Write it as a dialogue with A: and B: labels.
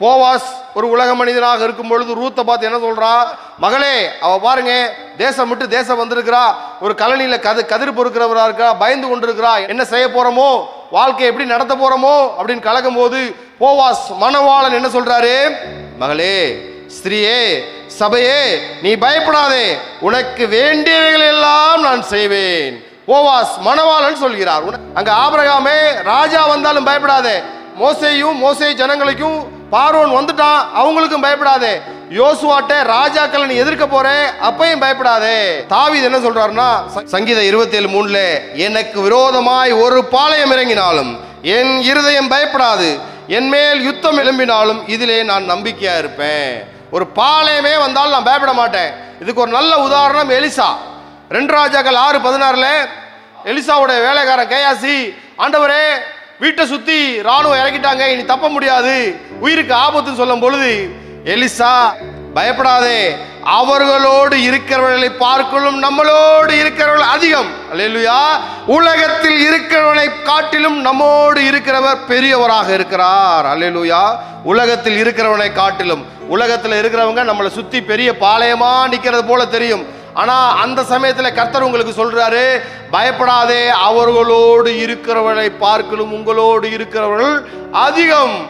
A: Boaz ஒரு உலக மனிதனாக இருக்கும் பொழுது ரூத்தை பார்த்து என்ன சொல்றா? மகளே அவ பாருங்க தேசம் விட்டு தேசம் வந்திருக்கிறா ஒரு கலனியில கது கதிர் பொறுக்கிறவரா இருக்கா பயந்து கொண்டிருக்கிறா என்ன செய்ய போறோமோ வாழ்க்கை எப்படி நடத்த போறோமோ அப்படின்னு கலக்கும் போது போவாஸ் மணவாளன் என்ன சொல்றாரு? மகளே ஸ்திரியே சபையே நீ பயப்படாதே உனக்கு வேண்டியவைகள் எல்லாம் நான் செய்வேன். போவாஸ் மணவாளன் சொல்கிறார். உன- அங்க ஆபரகாமே ராஜா வந்தாலும் பயப்படாதே. மோசையும் மோசை ஜனங்களுக்கும் பார்வோன் வந்துட்டான் அவங்களுக்கும் பயப்படாதே. யோசுவாட்ட ராஜாக்களை நீ எதிர்க்க போற அப்பையும் பயப்படாதே. தாவீது என்ன சொல்றாருன்னா சங்கீத சங்கீதம் இருபத்தி ஏழு மூணுல எனக்கு விரோதமாய் ஒரு பாளையம் இறங்கினாலும் என் இருதயம் பயப்படாது. என் மேல் யுத்தம் எழும்பினாலும் இதிலே நான் நம்பிக்கையா இருப்பேன். ஒரு பாளையமே வந்தாலும் நான் பயப்பட மாட்டேன். இதுக்கு ஒரு நல்ல உதாரணம் எலிசா. ரெண்டு ராஜாக்கள் ஆறு பதினாறுல எலிசாவுடைய வேலைக்காரன் கேயாசி ஆண்டவரே வீட்டை சுத்தி ராணுவம் இறக்கிட்டாங்க. இனி தப்ப முடியாது. உயிருக்கு ஆபத்துன்னு சொல்லும் பொழுது எலிசா பயப்படாதே. அவர்களோடு இருக்கிறவர்களை பார்க்கலும் நம்மளோடு இருக்கிறவர்கள் அதிகம். அல்லேலூயா. உலகத்தில் இருக்கிறவனை காட்டிலும் நம்மோடு இருக்கிறவர் பெரியவராக இருக்கிறார். அல்லேலூயா. உலகத்தில் இருக்கிறவனை காட்டிலும். உலகத்தில் இருக்கிறவங்க நம்மளை சுத்தி பெரிய பாளையமா நிக்கிறது போல தெரியும். ஆனால் அந்த சமயத்தில் கர்த்தர் உங்களுக்கு சொல்கிறாரு பயப்படாதே அவர்களோடு இருக்கிறவர்களை பார்க்கலும் உங்களோடு இருக்கிறவர்கள் அதிகம்.